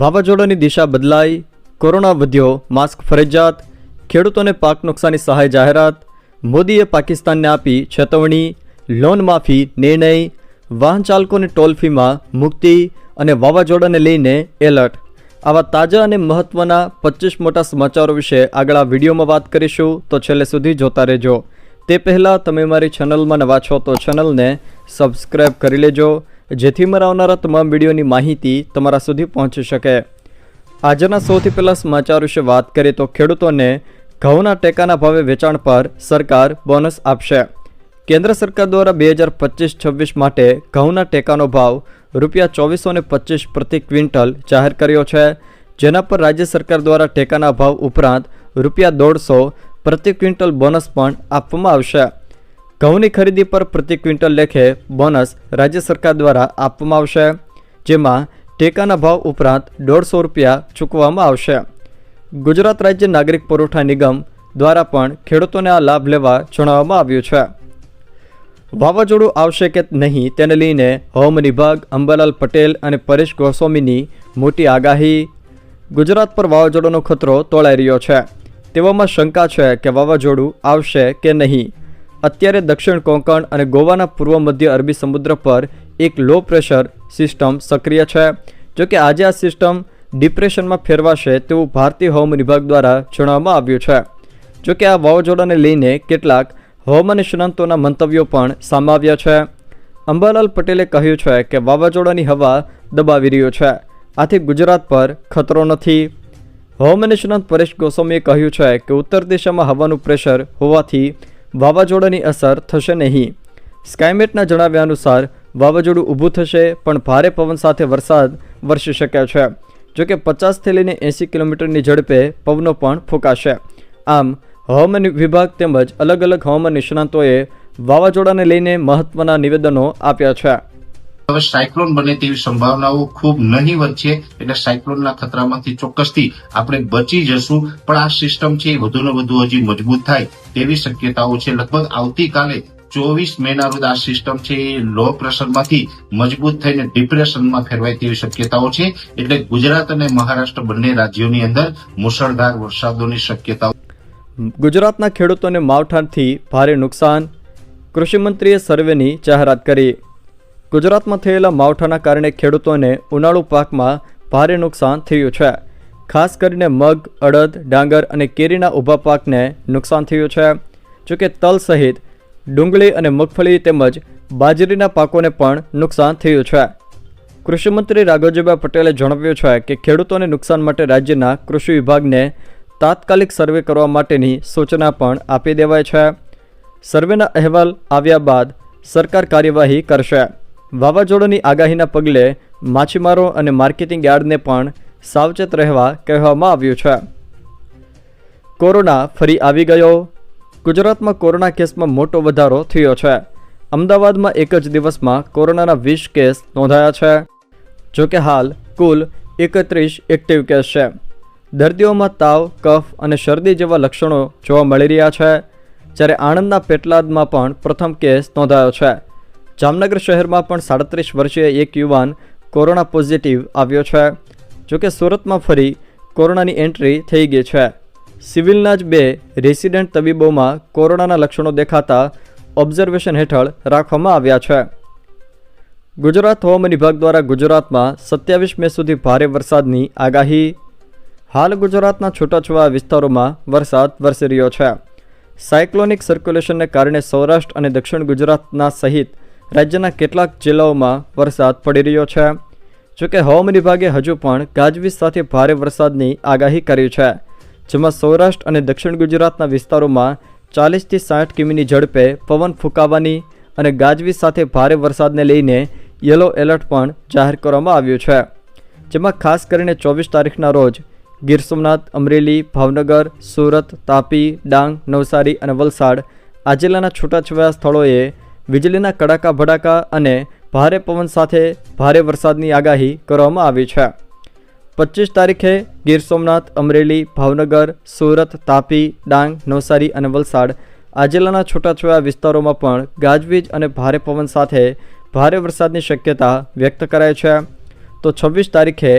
વાવાઝોડાની દિશા બદલાઈ, કોરોના વધ્યો, માસ્ક ફરજિયાત, ખેડૂતોને પાક નુકસાની સહાય જાહેરાત, મોદીએ પાકિસ્તાનને આપી ચેતવણી લોન માફી નિર્ણય, વાહન ચાલકોને ટોલ ફીમાં મુક્તિ અને વાવાઝોડાને લઈને એલર્ટ. આવા તાજા અને મહત્ત્વના પચીસ મોટા સમાચારો વિશે આગળ આ વિડીયોમાં વાત કરીશું, તો છેલ્લે સુધી જોતા રહેજો. તે પહેલાં તમે મારી ચેનલમાં નવા છો તો ચેનલને સબસ્ક્રાઈબ કરી લેજો જેથી મારા આવનારા તમામ વિડીયોની માહિતી તમારા સુધી પહોંચી શકે. આજના સૌથી પહેલાં સમાચાર વિશે વાત કરીએ તો ખેડૂતોને ઘઉંના ટેકાના ભાવે વેચાણ પર સરકાર બોનસ આપશે. કેન્દ્ર સરકાર દ્વારા બે હજાર પચીસ છવ્વીસ માટે ઘઉંના ટેકાનો ભાવ રૂપિયા ચોવીસો ને પચીસ પ્રતિ ક્વિન્ટલ જાહેર કર્યો છે. જેના પર રાજ્ય સરકાર દ્વારા ટેકાના ભાવ ઉપરાંત રૂપિયા દોઢસો પ્રતિ ક્વિન્ટલ બોનસ પણ આપવામાં આવશે. ઘઉંની ખરીદી પર પ્રતિ ક્વિન્ટલ લેખે બોનસ રાજ્ય સરકાર દ્વારા આપવામાં આવશે, જેમાં ટેકાના ભાવ ઉપરાંત દોઢસો રૂપિયા ચૂકવવામાં આવશે. ગુજરાત રાજ્ય નાગરિક પુરવઠા નિગમ દ્વારા પણ ખેડૂતોને આ લાભ લેવા જણાવવામાં આવ્યું છે. વાવાઝોડું આવશે કે નહીં તેને લઈને હોમ વિભાગ, અંબાલાલ પટેલ અને પરેશ ગોસ્વામીની મોટી આગાહી. ગુજરાત પર વાવાઝોડાનો ખતરો તોળાઈ રહ્યો છે. તેવામાં શંકા છે કે વાવાઝોડું આવશે કે નહીં. અત્યારે દક્ષિણ કોંકણ અને ગોવાના પૂર્વ મધ્ય અરબી સમુદ્ર પર એક લો પ્રેશર સિસ્ટમ સક્રિય છે. જોકે આજે આ સિસ્ટમ ડિપ્રેશનમાં ફેરવાશે તેવું ભારતીય હવામાન વિભાગ દ્વારા જણાવવામાં આવ્યું છે. જોકે આ વાવાઝોડાને લઈને કેટલાક હવામાન નિષ્ણાંતોના મંતવ્યો પણ સામાવ્યા છે. અંબાલાલ પટેલે કહ્યું છે કે વાવાઝોડાની હવા દબાવી રહ્યો છે. આથી ગુજરાત પર ખતરો નથી. હવામાન નિષ્ણાંત પરેશ ગોસ્વામીએ કહ્યું છે કે ઉત્તર દિશામાં હવાનું પ્રેશર હોવાથી વાવાઝોડાની અસર થશે નહીં. સ્કાયમેટના જણાવ્યા અનુસાર, વાવાઝોડું ઊભું થશે, પણ ભારે પવન સાથે વરસાદ વરસી શકે છે. જોકે પચાસથી લઈને એંસી કિલોમીટરની ઝડપે પવનો પણ ફૂંકાશે. આમ, હવામાન વિભાગ તેમજ અલગ અલગ હવામાન નિષ્ણાંતોએ વાવાઝોડાને લઈને મહત્ત્વના નિવેદનો આપ્યા છે. હવે સાયક્લોન બને તેવી સંભાવનાઓ ખૂબ નહીવત છે એટલે સાયક્લોનના ખતરામાંથી ચોક્કસથી આપણે બચી જશું. પણ આ સિસ્ટમ છે એ વધુ ને વધુ હજી મજબૂત થાય તેવી શક્યતાઓ છે. લગભગ આવતીકાલે ચોવીસ મેના રોજ આ સિસ્ટમ છે એ લો પ્રેશરમાંથી મજબૂત થઈને ડિપ્રેશનમાં ફેરવાય તેવી શક્યતાઓ છે. એટલે ગુજરાત અને મહારાષ્ટ્ર બંને રાજ્યોની અંદર મુશળધાર વરસાદોની શક્યતાઓ. ગુજરાતના ખેડૂતોને માવઠાથી ભારે નુકસાન. કૃષિમંત્રીએ સર્વેની જાહેરાત કરી. ગુજરાતમાં થયેલા માવઠાના કારણે ખેડૂતોને ઉનાળુ પાકમાં ભારે નુકસાન થયું છે. ખાસ કરીને મગ, અડદ, ડાંગર અને કેરીના ઊભા પાકને નુકસાન થયું છે. જોકે તલ સહિત ડુંગળી અને મગફળી તેમજ બાજરીના પાકોને પણ નુકસાન થયું છે. કૃષિમંત્રી રાઘવજીભાઈ પટેલે જણાવ્યું છે કે ખેડૂતોને નુકસાન માટે રાજ્યના કૃષિ વિભાગને તાત્કાલિક સર્વે કરવા માટેની સૂચના પણ આપી દેવાય છે. સર્વેના અહેવાલ આવ્યા બાદ સરકાર કાર્યવાહી કરશે. વાવાઝોડાની આગાહીના પગલે માછીમારો અને માર્કેટિંગ યાર્ડને પણ સાવચેત રહેવા કહેવામાં આવ્યું છે. કોરોના ફરી આવી ગયો. ગુજરાતમાં કોરોના કેસમાં મોટો વધારો થયો છે. અમદાવાદમાં એક જ દિવસમાં કોરોનાના વીસ કેસ નોંધાયા છે. જોકે હાલ કુલ એકત્રીસ એક્ટિવ કેસ છે. દર્દીઓમાં તાવ, કફ અને શરદી જેવા લક્ષણો જોવા મળી રહ્યા છે. જ્યારે આણંદના પેટલાદમાં પણ પ્રથમ કેસ નોંધાયો છે. જામનગર શહેરમાં પણ સાડત્રીસ વર્ષીય એક યુવાન કોરોના પોઝિટિવ આવ્યો છે. જોકે સુરતમાં ફરી કોરોનાની એન્ટ્રી થઈ ગઈ છે. સિવિલના જ બે રેસિડેન્ટ તબીબોમાં કોરોનાના લક્ષણો દેખાતા ઓબ્ઝર્વેશન હેઠળ રાખવામાં આવ્યા છે. ગુજરાત હવામાન વિભાગ દ્વારા ગુજરાતમાં સત્યાવીસ મે સુધી ભારે વરસાદની આગાહી. હાલ ગુજરાતના છૂટાછવાયા વિસ્તારોમાં વરસાદ વરસી રહ્યો છે. સાયક્લોનિક સર્ક્યુલેશનને કારણે સૌરાષ્ટ્ર અને દક્ષિણ ગુજરાતના સહિત રાજ્યના કેટલાક જિલ્લાઓમાં વરસાદ પડી રહ્યો છે. જોકે હવામાન વિભાગે હજુ પણ ગાજવીજ સાથે ભારે વરસાદની આગાહી કરી છે. જેમાં સૌરાષ્ટ્ર અને દક્ષિણ ગુજરાતના વિસ્તારોમાં ચાલીસથી સાઠ કિમીની ઝડપે પવન ફૂંકાવાની અને ગાજવીજ સાથે ભારે વરસાદને લઈને યલો એલર્ટ પણ જાહેર કરવામાં આવ્યું છે. જેમાં ખાસ કરીને ચોવીસ તારીખના રોજ ગીર સોમનાથ, અમરેલી, ભાવનગર, સુરત, તાપી, ડાંગ, નવસારી અને વલસાડ, આ જિલ્લાના છૂટાછવાયા સ્થળોએ વીજળીના કડાકા ભડાકા અને ભારે પવન સાથે ભારે વરસાદની આગાહી કરવામાં આવી છે. પચીસ તારીખે ગીર સોમનાથ, અમરેલી, ભાવનગર, સુરત, તાપી, ડાંગ, નવસારી અને વલસાડ આ જિલ્લાના છૂટાછવાયા વિસ્તારોમાં પણ ગાજવીજ અને ભારે પવન સાથે ભારે વરસાદની શક્યતા વ્યક્ત કરાઈ છે. તો છવ્વીસ તારીખે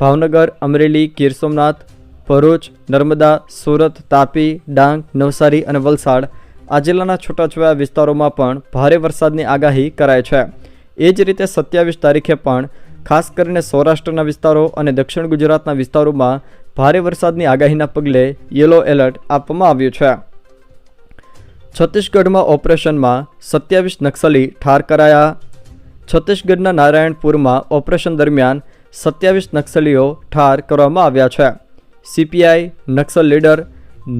ભાવનગર, અમરેલી, ગીર સોમનાથ, ભરૂચ, નર્મદા, સુરત, તાપી, ડાંગ, નવસારી અને વલસાડ આ જિલ્લાના છૂટાછવાયા વિસ્તારોમાં પણ ભારે વરસાદની આગાહી કરાઈ છે. એ જ રીતે સત્યાવીસ તારીખે પણ ખાસ કરીને સૌરાષ્ટ્રના વિસ્તારો અને દક્ષિણ ગુજરાતના વિસ્તારોમાં ભારે વરસાદની આગાહીના પગલે યલો એલર્ટ આપવામાં આવ્યું છે. છત્તીસગઢમાં ઓપરેશનમાં સત્યાવીસ નક્સલી ઠાર કરાયા. છત્તીસગઢના નારાયણપુરમાં ઓપરેશન દરમિયાન સત્યાવીસ નક્સલીઓ ઠાર કરવામાં આવ્યા છે. સીપીઆઈ, નક્સલ લીડર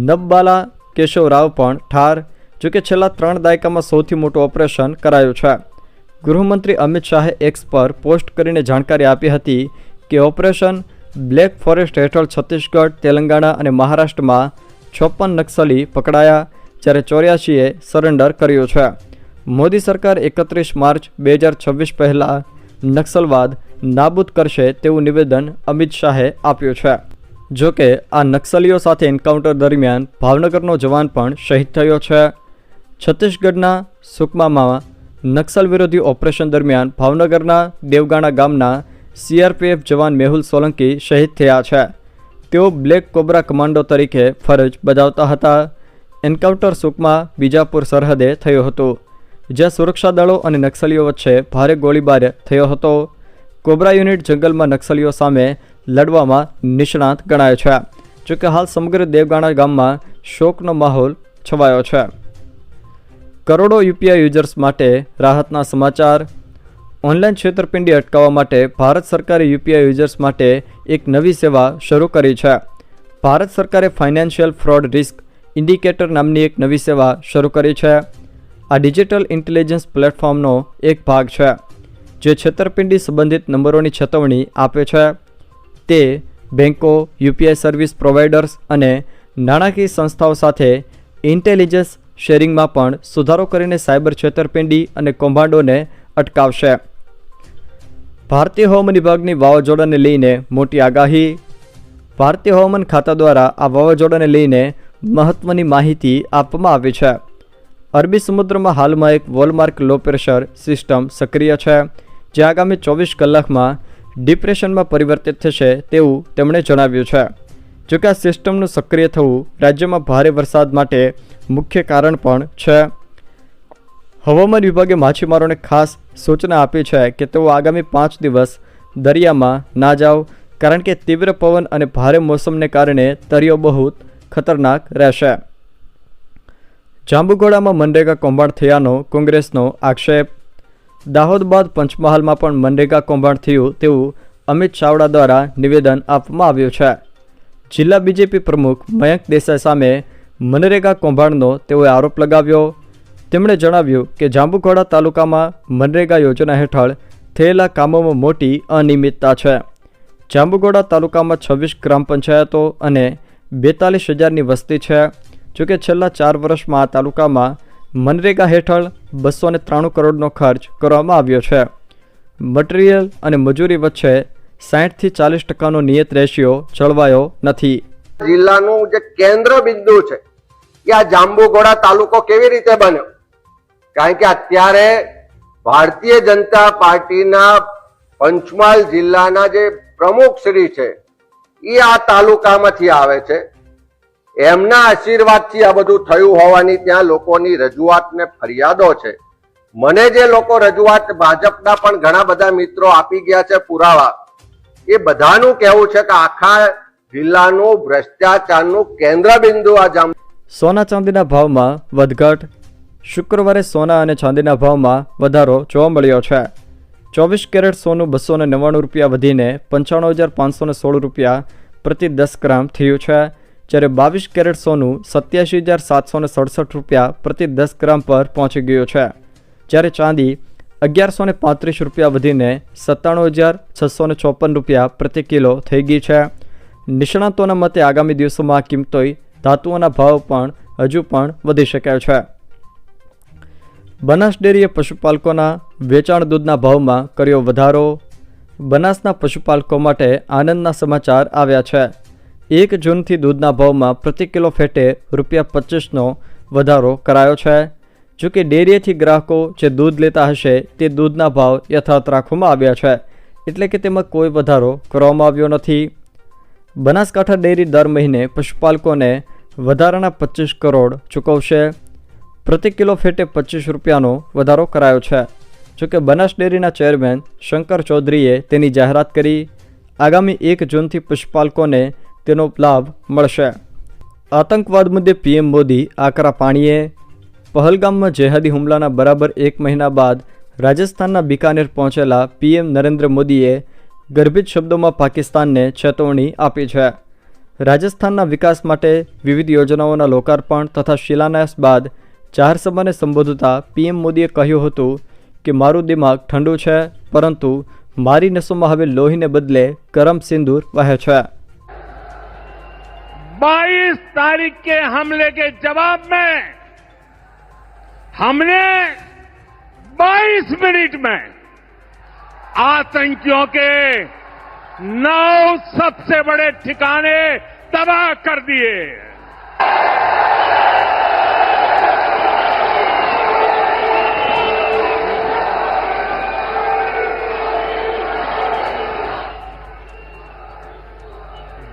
નબબાલા કેશવ રાવ પણ ઠાર જોકે છેલ્લા ત્રણ દાયકામાં સૌથી મોટું ઓપરેશન કરાયું છે. ગૃહમંત્રી અમિત શાહે એક્સ પર પોસ્ટ કરીને જાણકારી આપી હતી કે ઓપરેશન બ્લેક ફોરેસ્ટ હેઠળ છત્તીસગઢ, તેલંગાણા અને મહારાષ્ટ્રમાં છપ્પન નક્સલી પકડાયા, જ્યારે ચોર્યાસીએ સરેન્ડર કર્યું છે. મોદી સરકાર એકત્રીસ માર્ચ બે હજાર છવ્વીસ પહેલાં નક્સલવાદ નાબૂદ કરશે તેવું નિવેદન અમિત શાહે આપ્યું છે. જો કે આ નક્સલીઓ સાથે એન્કાઉન્ટર દરમિયાન ભાવનગરનો જવાન પણ શહીદ થયો છે. છત્તીસગઢના સુકમામાં નક્સલ વિરોધી ઓપરેશન દરમિયાન ભાવનગરના દેવગાણા ગામના સીઆરપીએફ જવાન મેહુલ સોલંકી શહીદ થયા છે. તેઓ બ્લેક કોબરા કમાન્ડો તરીકે ફરજ બજાવતા હતા. એન્કાઉન્ટર સુકમા બીજાપુર સરહદે થયો હતો, જ્યાં સુરક્ષા દળો અને નક્સલીઓ વચ્ચે ભારે ગોળીબાર થયો હતો. કોબરા યુનિટ જંગલમાં નક્સલીઓ સામે લડવામાં નિષ્ણાત ગણાય છે. જોકે હાલ સમગ્ર દેવગાણા ગામમાં શોકનો માહોલ છવાયો છે. કરોડો યુપીઆઈ યુઝર્સ માટે રાહતના સમાચાર. ઓનલાઈન છેતરપિંડી અટકાવવા માટે ભારત સરકારે યુપીઆઈ યુઝર્સ માટે એક નવી સેવા શરૂ કરી છે. ભારત સરકારે ફાઇનાન્શિયલ ફ્રોડ રિસ્ક ઇન્ડિકેટર નામની એક નવી સેવા શરૂ કરી છે. આ ડિજિટલ ઇન્ટેલિજન્સ પ્લેટફોર્મનો એક ભાગ છે, જે છેતરપિંડી સંબંધિત નંબરોની ચેતવણી આપે છે. તે બેન્કો યુપીઆઈ સર્વિસ પ્રોવાઇડર્સ અને નાણાકીય સંસ્થાઓ સાથે ઇન્ટેલિજન્સ શેરિંગમાં પણ સુધારો કરીને સાયબર છેતરપિંડી અને કૌભાંડોને અટકાવશે. ભારતીય હવામાન વિભાગની વાવાઝોડાને લઈને મોટી આગાહી. ભારતીય હવામાન ખાતા દ્વારા આ વાવાઝોડાને લઈને મહત્વની માહિતી આપવામાં આવી છે. અરબી સમુદ્રમાં હાલમાં એક વોલમાર્ક લો પ્રેશર સિસ્ટમ સક્રિય છે, જે આગામી ચોવીસ કલાકમાં ડિપ્રેશનમાં પરિવર્તિત થશે તેવું તેમણે જણાવ્યું છે. જોકે આ સિસ્ટમનું સક્રિય થવું રાજ્યમાં ભારે વરસાદ માટે મુખ્ય કારણ પણ છે. હવામાન વિભાગે માછીમારોને ખાસ સૂચના આપી છે કે તેઓ આગામી પાંચ દિવસ દરિયામાં ના જાઓ, કારણ કે તીવ્ર પવન અને ભારે મોસમને કારણે તરીઓ બહુ ખતરનાક રહેશે. જાંબુઘોડામાં મનરેગા કૌભાંડ થયાનો કોંગ્રેસનો આક્ષેપ. દાહોદ બાદ પંચમહાલમાં પણ મનરેગા કૌભાંડ થયું તેવું અમિત ચાવડા દ્વારા નિવેદન આપવામાં આવ્યું છે. જિલ્લા બીજેપી પ્રમુખ મયંક દેસાઈ સામે મનરેગા કૌભાંડનો તેઓએ આરોપ લગાવ્યો. તેમણે જણાવ્યું કે જાંબુઘોડા તાલુકામાં મનરેગા યોજના હેઠળ થયેલા કામોમાં મોટી અનિયમિતતા છે. જાંબુઘોડા તાલુકામાં છવ્વીસ ગ્રામ પંચાયતો અને બેતાલીસ હજારની વસ્તી છે. જોકે છેલ્લા ચાર વર્ષમાં આ તાલુકામાં મનરેગા હેઠળ બસો ત્રાણું કરોડનો ખર્ચ કરવામાં આવ્યો છે. મટીરિયલ અને મજૂરી વચ્ચે સાહીઠથી ચાલીસ ટકાનો નિયત રેશિયો જળવાયો નથી. જિલ્લાનું જે કેન્દ્ર બિંદુ છે કે આ જાંબુઘોડા તાલુકો કેવી રીતે બન્યો? કારણ કે અત્યારે ભારતીય જનતા પાર્ટીના પંચમહાલ જિલ્લાના જે પ્રમુખ શ્રી છે, એ આ તાલુકામાંથી આવે છે. એમના આશીર્વાદથી આ બધું થયું હોવાની ત્યાં લોકોની રજૂઆત ને ફરિયાદો છે. મને જે લોકો રજૂઆત ભાજપના પણ ઘણા બધા મિત્રો આપી ગયા છે પુરાવા એ બધાનું કહેવું છે કે આખા જિલ્લાનું ભ્રષ્ટાચારનું કેન્દ્ર બિંદુ આ જામ સોના ચાંદીના ભાવમાં વધઘટ. શુક્રવારે સોના અને ચાંદીના ભાવમાં વધારો જોવા મળ્યો છે. ચોવીસ કેરેટ સોનું બસો ને નવ્વાણું રૂપિયા વધીને પંચાણું હજાર પાંચસો ને સોળ રૂપિયા પ્રતિ દસ ગ્રામ થયું છે. જ્યારે બાવીસ કેરેટ સોનું સત્યાસી હજાર સાતસો ને સડસઠ રૂપિયા પ્રતિ દસ ગ્રામ પર પહોંચી ગયું છે. જ્યારે ચાંદી અગિયારસો ને પાંત્રીસ રૂપિયા વધીને સત્તાણું હજાર છસો ને ચોપન રૂપિયા પ્રતિ કિલો થઈ ગઈ છે. નિષ્ણાતોના મતે આગામી દિવસોમાં આ કિંમતોય ધાતુઓના ભાવ પણ હજુ પણ વધી શકે છે. બનાસ ડેરીએ પશુપાલકોના વેચાણ દૂધના ભાવમાં કર્યો વધારો. બનાસના પશુપાલકો માટે આનંદના સમાચાર આવ્યા છે. એક જૂનથી દૂધના ભાવમાં પ્રતિ કિલો ફેટે રૂપિયા પચીસનો વધારો કરાયો છે. જો કે ડેરીએથી ગ્રાહકો જે દૂધ લેતા હશે તે દૂધના ભાવ યથાર્થ રાખવામાં આવ્યા છે. એટલે કે તેમાં કોઈ વધારો કરવામાં આવ્યો નથી. બનાસકાંઠા ડેરી દર મહિને પશુપાલકોને વધારાના પચીસ કરોડ ચૂકવશે. પ્રતિ કિલો ફેટે પચીસ રૂપિયાનો વધારો કરાયો છે. જોકે બનાસ ડેરીના ચેરમેન શંકર ચૌધરીએ તેની જાહેરાત કરી. આગામી એક જૂનથી પશુપાલકોને તેનો લાભ મળશે. આતંકવાદ મુદ્દે પીએમ મોદી આકરા પાણીએ પહલગામમાં જેહાદી હુમલાના બરાબર એક મહિના બાદ રાજસ્થાનના બિકાનેર પહોંચેલા પીએમ નરેન્દ્ર મોદીએ ગર્ભિત શબ્દોમાં પાકિસ્તાનને ચેતવણી આપી છે. રાજસ્થાનના વિકાસ માટે વિવિધ યોજનાઓના લોકાર્પણ તથા શિલાન્યાસ બાદ સભાને સંબોધતા પીએમ મોદીએ કહ્યું હતું કે, મારું દિમાગ ઠંડુ છે, પરંતુ મારી નસોમાં હવે લોહીને બદલે કરમ સિંદૂર વહે છે. બાઈસ તારીખ કે હમલે કે જવાબ મેં हमने 22 मिनट में आतंकियों के नौ सबसे बड़े ठिकाने तबाह कर दिए।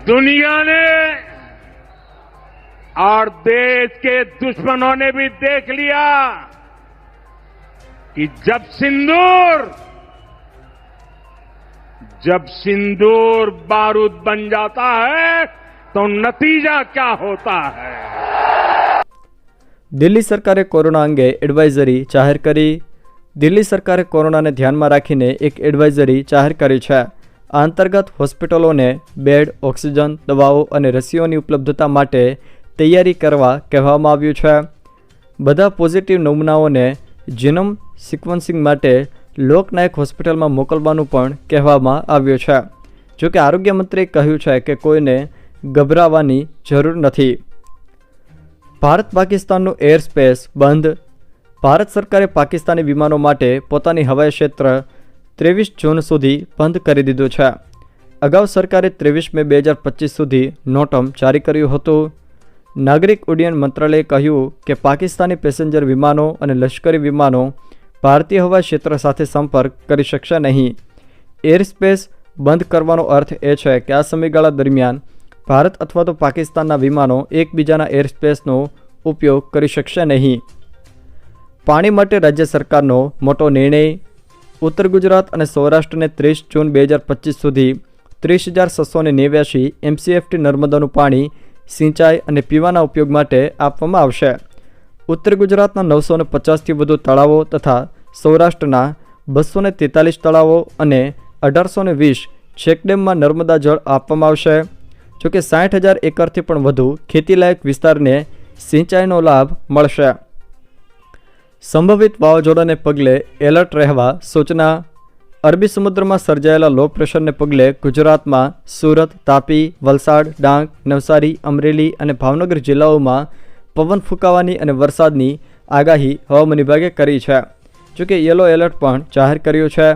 दुनिया ने और देश के दुश्मनों ने भी देख लिया कि जब सिंदूर जब सिंदूर बारूद बन जाता है तो नतीजा क्या होता है દિલ્હી સરકારે કોરોના અંગે એડવાઇઝરી જાહેર કરી દિલ્હી સરકારે કોરોનાને ધ્યાનમાં રાખીને એક એડવાઇઝરી જાહેર કરી છે આ અંતર્ગત હોસ્પિટલોને બેડ ઓક્સિજન દવાઓ અને રસીઓની ઉપલબ્ધતા માટે તૈયારી કરવા કહેવામાં આવ્યું છે. બધા પોઝિટિવ નમૂનાઓને જીનોમ સિક્વન્સિંગ માટે લોકનાયક હોસ્પિટલમાં મોકલવાનું પણ કહેવામાં આવ્યું છે. જોકે આરોગ્ય મંત્રીએ કહ્યું છે કે કોઈને ગભરાવાની જરૂર નથી. ભારત પાકિસ્તાનનું એર સ્પેસ બંધ. ભારત સરકારે પાકિસ્તાની વિમાનો માટે પોતાની હવાઈ ક્ષેત્ર ત્રેવીસ જૂન સુધી બંધ કરી દીધું છે. અગાઉ સરકારે ત્રેવીસ મે બે હજાર પચીસ સુધી નોટમ જારી કર્યું હતું. નાગરિક ઉડ્ડયન મંત્રાલયે કહ્યું કે પાકિસ્તાની પેસેન્જર વિમાનો અને લશ્કરી વિમાનો ભારતીય હવાઈ ક્ષેત્ર સાથે સંપર્ક કરી શકશે નહીં. એર સ્પેસ બંધ કરવાનો અર્થ એ છે કે આ સમયગાળા દરમિયાન ભારત અથવા તો પાકિસ્તાનના વિમાનો એકબીજાના એર સ્પેસનો ઉપયોગ કરી શકશે નહીં. પાણી માટે રાજ્ય સરકારનો મોટો નિર્ણય ઉત્તર ગુજરાત અને સૌરાષ્ટ્રને ત્રીસ જૂન બે હજાર પચીસ સુધી ત્રીસ હજાર છસો ને નેવ્યાસી એમસીએફટી નર્મદાનું પાણી સિંચાઈ અને પીવાના ઉપયોગ માટે આપવામાં આવશે. ઉત્તર ગુજરાતના નવસો ને પચાસથી વધુ તળાવો તથા સૌરાષ્ટ્રના બસો ને તેતાલીસ તળાવો અને અઢારસો ને વીસ ચેકડેમમાં નર્મદા જળ આપવામાં આવશે. જોકે સાઠ હજાર એકરથી પણ વધુ ખેતીલાયક વિસ્તારને સિંચાઈનો લાભ મળશે. સંભવિત વાવાઝોડાને પગલે એલર્ટ રહેવા સૂચના અરબી સમુદ્રમાં સર્જાયેલા લો પ્રેશરને પગલે ગુજરાતમાં સુરત, તાપી, વલસાડ, ડાંગ, નવસારી, અમરેલી અને ભાવનગર જિલ્લાઓમાં પવન ફૂંકાવાની અને વરસાદની આગાહી હવામાન વિભાગે કરી છે. જોકે યલો એલર્ટ પણ જાહેર કર્યું છે.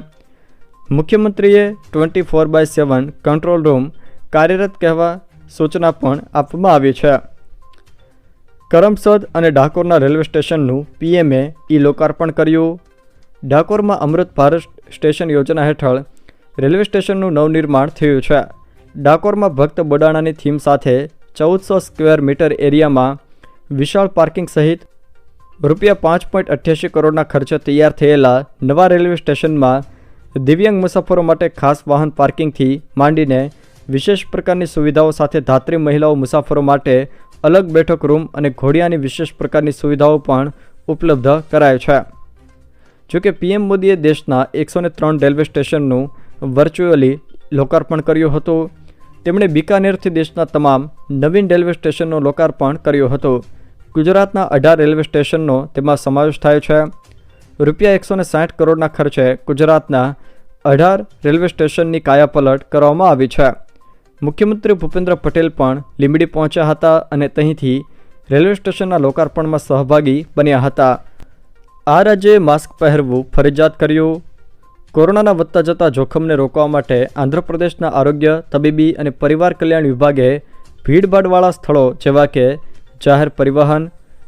મુખ્યમંત્રીએ twenty four by seven control room કાર્યરત કહેવા સૂચના પણ આપવામાં આવી છે. કરમસદ અને ડાકોરના રેલવે સ્ટેશનનું પીએમએ ઈ લોકાર્પણ કર્યું. ડાકોરમાં અમૃત ભારત સ્ટેશન યોજના હેઠળ રેલવે સ્ટેશનનું નવનિર્માણ થયું છે. ડાકોરમાં ભક્ત બોડાણાની થીમ સાથે ચૌદસો સ્ક્વેર મીટર એરિયામાં વિશાળ પાર્કિંગ સહિત રૂપિયા પાંચ પોઈન્ટ અઠ્યાસી કરોડના ખર્ચે તૈયાર થયેલા નવા રેલવે સ્ટેશનમાં દિવ્યાંગ મુસાફરો માટે ખાસ વાહન પાર્કિંગથી માંડીને વિશેષ પ્રકારની સુવિધાઓ સાથે ધાત્રી મહિલાઓ મુસાફરો માટે અલગ બેઠક રૂમ અને ઘોડિયાની વિશેષ પ્રકારની સુવિધાઓ પણ ઉપલબ્ધ કરાય છે. જોકે પીએમ મોદીએ દેશના એકસો ત્રણ રેલવે સ્ટેશનનું વર્ચ્યુઅલી લોકાર્પણ કર્યું હતું. તેમણે બિકાનેરથી દેશના તમામ નવીન રેલવે સ્ટેશનનો લોકાર્પણ કર્યું હતું. ગુજરાતના અઢાર રેલવે સ્ટેશનનો તેમાં સમાવેશ થાય છે. રૂપિયા એકસો સાઠ કરોડના ખર્ચે ગુજરાતના અઢાર રેલવે સ્ટેશનની કાયાપલટ કરવામાં આવી છે. મુખ્યમંત્રી ભૂપેન્દ્ર પટેલ પણ લીંબડી પહોંચ્યા હતા અને ત્યાંથી રેલવે સ્ટેશનના લોકાર્પણમાં સહભાગી બન્યા હતા. આ રાજ્યે માસ્ક પહેરવું ફરજિયાત કર્યું. કોરોનાના વધતા જતા જોખમને રોકવા માટે આંધ્રપ્રદેશના આરોગ્ય, તબીબી અને પરિવાર કલ્યાણ વિભાગે ભીડભાડવાળા સ્થળો જેવા કે જાહેર પરિવહન,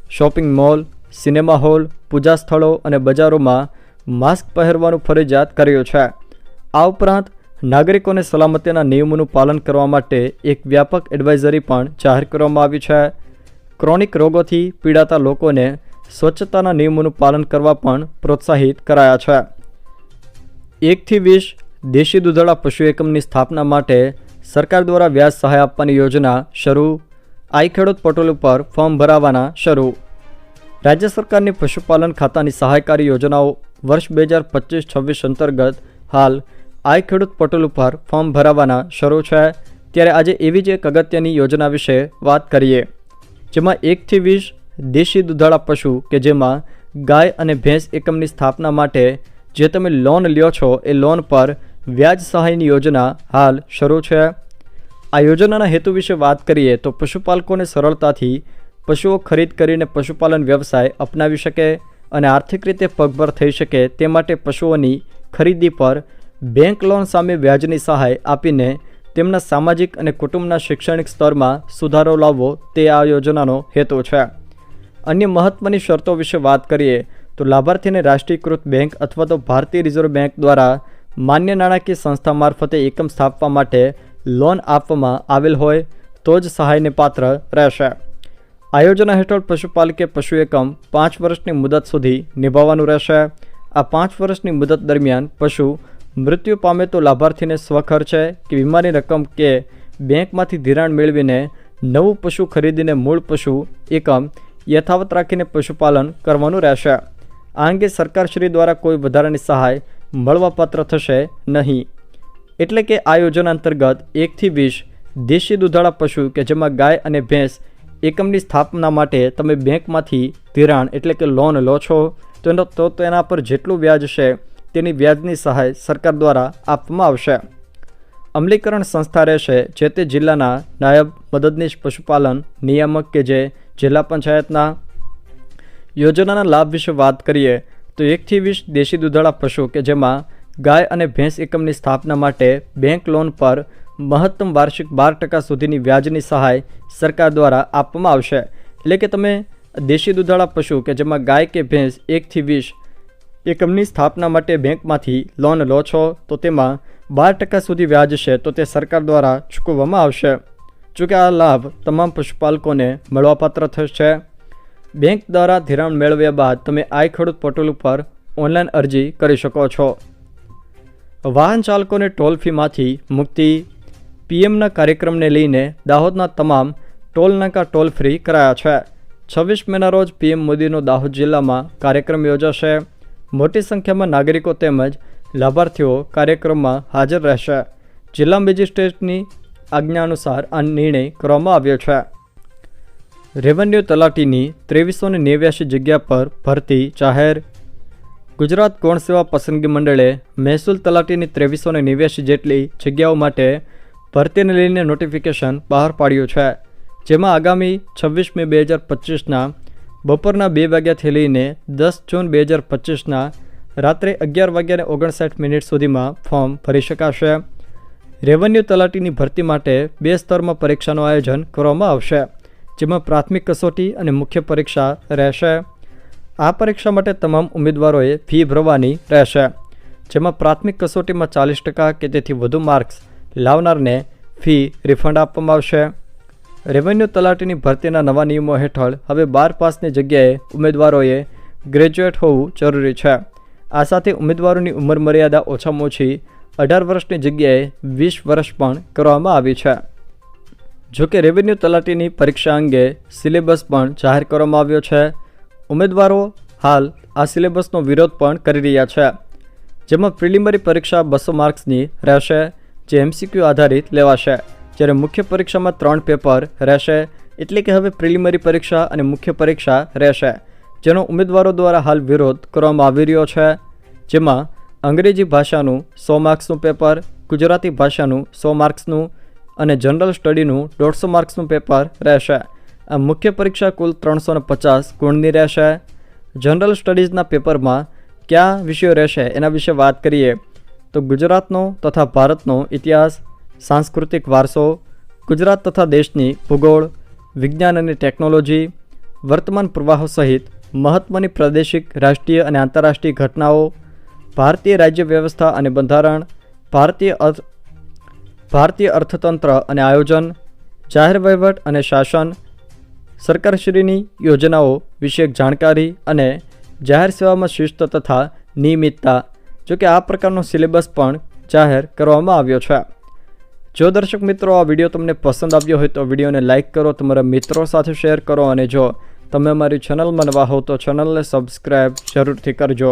શોપિંગ મોલ, સિનેમા હોલ, પૂજા સ્થળો અને બજારોમાં માસ્ક પહેરવાનું ફરજિયાત કર્યું છે. આ ઉપરાંત નાગરિકોને સલામતીના નિયમોનું પાલન કરવા માટે એક વ્યાપક એડવાઇઝરી પણ જાહેર કરવામાં આવી છે. ક્રોનિક રોગોથી પીડાતા લોકોને સ્વચ્છતાના નિયમોનું પાલન કરવા પણ પ્રોત્સાહિત કરાયા છે. એકથી વીસ દેશી દૂધાળા પશુ એકમની સ્થાપના માટે સરકાર દ્વારા વ્યાજ સહાય આપવાની યોજના શરૂ આઈ ખેડૂત પોર્ટલ ઉપર ફોર્મ ભરાવાના શરૂ. રાજ્ય સરકારની પશુપાલન ખાતાની સહાયકારી યોજનાઓ વર્ષ બે હજાર પચીસ છવ્વીસ અંતર્ગત હાલ આઈ ખેડૂત પોર્ટલ ઉપર ફોર્મ ભરાવાના શરૂ છે. ત્યારે આજે એવી જ એક અગત્યની યોજના વિશે વાત કરીએ, જેમાં એકથી વીસ દેશી દૂધાળા પશુ કે જેમાં ગાય અને ભેંસ એકમની સ્થાપના માટે જે તમે લોન લ્યો છો, એ લોન પર વ્યાજ સહાયની યોજના હાલ શરૂ છે. આ યોજનાના હેતુ વિશે વાત કરીએ તો પશુપાલકોને સરળતાથી પશુઓ ખરીદ કરીને પશુપાલન વ્યવસાય અપનાવી શકે અને આર્થિક રીતે પગભર થઈ શકે તે માટે પશુઓની ખરીદી પર બેંક લોન સામે વ્યાજની સહાય આપીને તેમના સામાજિક અને કુટુંબના શૈક્ષણિક સ્તરમાં સુધારો લાવવો તે આ યોજનાનો હેતુ છે. અન્ય મહત્ત્વની શરતો વિશે વાત કરીએ, તો લાભાર્થીને રાષ્ટ્રીયકૃત બેંક અથવા તો ભારતીય રિઝર્વ બેંક દ્વારા માન્ય નાણાકીય સંસ્થા મારફતે એકમ સ્થાપવા માટે લોન આપવામાં આવેલ હોય તો જ સહાયને પાત્ર રહેશે. આયોજના હેઠળ પશુપાલકે પશુ એકમ પાંચ વર્ષની મુદત સુધી નિભાવવાનું રહેશે. આ પાંચ વર્ષની મુદત દરમિયાન પશુ મૃત્યુ પામે તો લાભાર્થીને સ્વખર્ચે કે વીમાની રકમ કે બેંકમાંથી ધિરાણ મેળવીને નવું પશુ ખરીદીને મૂળ પશુ એકમ યથાવત રાખીને પશુપાલન કરવાનું રહેશે. આ અંગે સરકારશ્રી દ્વારા કોઈ વધારાની સહાય મળવાપાત્ર થશે નહીં. એટલે કે આ યોજના અંતર્ગત એકથી વીસ દેશી દૂધાળા પશુ કે જેમાં ગાય અને ભેંસ એકમની સ્થાપના માટે તમે બેંકમાંથી ધિરાણ એટલે કે લોન લો છો, તો એનો તો તેના પર જેટલું વ્યાજ છે, તેની વ્યાજની સહાય સરકાર દ્વારા આપવામાં આવશે. અમલીકરણ સંસ્થા રહેશે જે તે જિલ્લાના નાયબ મદદનીશ પશુપાલન નિયામક કે જે જિલ્લા પંચાયતના યોજનાના લાભ વિશે વાત કરીએ, તો એકથી વીસ દેશી દૂધાળા પશુ કે જેમાં ગાય અને ભેંસ એકમની સ્થાપના માટે બેંક લોન પર મહત્તમ વાર્ષિક બાર ટકા સુધીની વ્યાજની સહાય સરકાર દ્વારા આપવામાં આવશે. એટલે કે તમે દેશી દૂધાળા પશુ કે જેમાં ગાય કે ભેંસ એકથી વીસ એકમની સ્થાપના માટે બેંકમાંથી લોન લો છો, તો તેમાં બાર ટકા સુધી વ્યાજ છે, તો તે સરકાર દ્વારા ચૂકવવામાં આવશે. જોકે આ લાભ તમામ પશુપાલકોને મળવાપાત્ર થશે. બેંક દ્વારા ધિરાણ મેળવ્યા બાદ તમે આઈ ખેડૂત પોર્ટલ ઉપર ઓનલાઈન અરજી કરી શકો છો. વાહન ચાલકોને ટોલ ફીમાંથી મુક્તિ, પીએમના કાર્યક્રમને લઈને દાહોદના તમામ ટોલ નાકા ટોલ ફ્રી કરાયા છે. છવ્વીસ મેના રોજ પીએમ મોદીનો દાહોદ જિલ્લામાં કાર્યક્રમ યોજાશે. મોટી સંખ્યામાં નાગરિકો તેમજ લાભાર્થીઓ કાર્યક્રમમાં હાજર રહેશે. જિલ્લા મેજિસ્ટ્રેટની આજ્ઞા અનુસાર આ નિર્ણય કરવામાં આવ્યો છે. રેવન્યુ તલાટીની ત્રેવીસો ને નેવ્યાસી જગ્યા પર ભરતી જાહેર. ગુજરાત ગૌણ સેવા પસંદગી મંડળે મહેસૂલ તલાટીની ત્રેવીસો ને નેવ્યાસી જેટલી જગ્યાઓ માટે ભરતીને લઈને નોટિફિકેશન બહાર પાડ્યું છે. જેમાં આગામી છવ્વીસ મે બે હજાર પચીસના બપોરના બે વાગ્યાથી લઈને દસ જૂન બે હજાર પચીસના રાત્રે અગિયાર વાગ્યાને ઓગણસાઠ મિનિટ સુધીમાં ફોર્મ ભરી શકાશે. રેવન્યુ તલાટીની ભરતી માટે બે સ્તરમાં પરીક્ષાનું આયોજન કરવામાં આવશે, જેમાં પ્રાથમિક કસોટી અને મુખ્ય પરીક્ષા રહેશે. આ પરીક્ષા માટે તમામ ઉમેદવારોએ ફી ભરવાની રહેશે, જેમાં પ્રાથમિક કસોટીમાં ચાલીસ ટકા કે તેથી વધુ માર્ક્સ લાવનારને ફી રિફંડ આપવામાં આવશે. રેવન્યુ તલાટીની ભરતીના નવા નિયમો હેઠળ હવે બાર પાસની જગ્યાએ ઉમેદવારોએ ગ્રેજ્યુએટ હોવું જરૂરી છે. આ સાથે ઉમેદવારોની ઉંમર મર્યાદા ઓછામાં ઓછી અઢાર વર્ષની જગ્યાએ વીસ વર્ષ પણ કરવામાં આવી છે. જોકે રેવન્યુ તલાટીની પરીક્ષા અંગે સિલેબસ પણ જાહેર કરવામાં આવ્યો છે. ઉમેદવારો હાલ આ સિલેબસનો વિરોધ પણ કરી રહ્યા છે. જેમાં પ્રિલિમરી પરીક્ષા બસો માર્ક્સની રહેશે, જે એમસીક્યુ આધારિત લેવાશે. જ્યારે મુખ્ય પરીક્ષામાં ત્રણ પેપર રહેશે, એટલે કે હવે પ્રિલિમરી પરીક્ષા અને મુખ્ય પરીક્ષા રહેશે. જેનો ઉમેદવારો દ્વારા હાલ વિરોધ કરવામાં આવી રહ્યો છે. જેમાં અંગ્રેજી ભાષાનું સો માર્ક્સનું પેપર, ગુજરાતી ભાષાનું સો માર્ક્સનું અને જનરલ સ્ટડીનું દોઢસો માર્ક્સનું પેપર રહેશે. આ મુખ્ય પરીક્ષા કુલ ત્રણસો ને પચાસ ગુણની રહેશે. જનરલ સ્ટડીઝના પેપરમાં કયા વિષયો રહેશે એના વિશે વાત કરીએ. તો ગુજરાતનો તથા ભારતનો ઇતિહાસ, સાંસ્કૃતિક વારસો, ગુજરાત તથા દેશની ભૂગોળ, વિજ્ઞાન અને ટેકનોલોજી, વર્તમાન પ્રવાહો સહિત મહત્ત્વની પ્રાદેશિક, રાષ્ટ્રીય અને આંતરરાષ્ટ્રીય ઘટનાઓ ભારતીય રાજ્ય વ્યવસ્થા અને બંધારણ, ભારતીય અર્થ, ભારતીય અર્થતંત્ર અને આયોજન, જાહેર વહીવટ અને શાસન, સરકારશ્રીની યોજનાઓ વિષયક જાણકારી અને જાહેર સેવામાં શિસ્ત તથા નિયમિતતા જોકે આ પ્રકારનો સિલેબસ પણ જાહેર કરવામાં આવ્યો છે. જો દર્શક મિત્રો આ વીડિયો તમને પસંદ આવ્યો હોય તો વિડીયોને લાઇક કરો, તમારા મિત્રો સાથે શેર કરો અને જો તમે અમારી ચેનલમાં નવા હો તો ચેનલને સબસ્ક્રાઈબ જરૂરથી કરજો.